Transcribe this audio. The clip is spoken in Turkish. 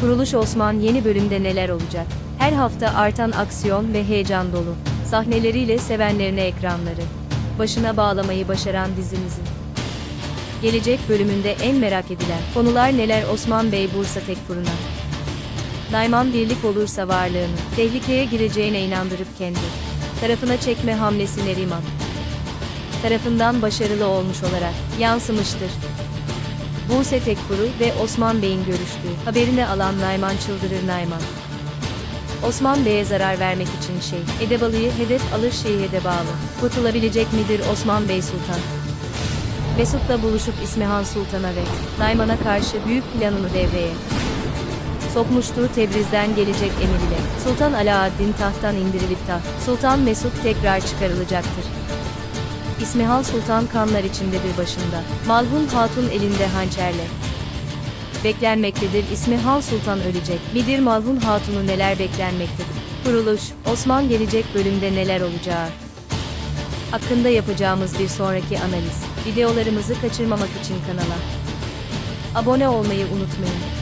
Kuruluş Osman yeni bölümde neler olacak? Her hafta artan aksiyon ve heyecan dolu. Sahneleriyle sevenlerine ekranları. Başına bağlamayı başaran dizimizin. Gelecek bölümünde en merak edilen konular neler Osman Bey Bursa Tekfur'una? Nayman birlik olursa varlığını tehlikeye gireceğine inandırıp kendi tarafına çekme hamlesi Neriman. Tarafından başarılı olmuş olarak yansımıştır. Buse Tekfur'u ve Osman Bey'in görüştüğü haberini alan Nayman çıldırır Nayman. Osman Bey'e zarar vermek için şey, Edebalı'yı hedef alır şeyhe bağlı. Kurtulabilecek midir Osman Bey Sultan? Mesut'la buluşup İsmihan Sultan'a ve Nayman'a karşı büyük planını devreye sokmuştuğu Tebriz'den gelecek emir ile Sultan Alaaddin tahttan indirilip taht, Sultan Mesut tekrar çıkarılacaktır. İsmihan Sultan kanlar içindedir başında. Malhun Hatun elinde hançerle. Beklenmektedir İsmihan Sultan ölecek. Midir Malhun Hatun'u neler beklenmektedir? Kuruluş, Osman gelecek bölümde neler olacağı. Hakkında yapacağımız bir sonraki analiz. Videolarımızı kaçırmamak için kanala abone olmayı unutmayın.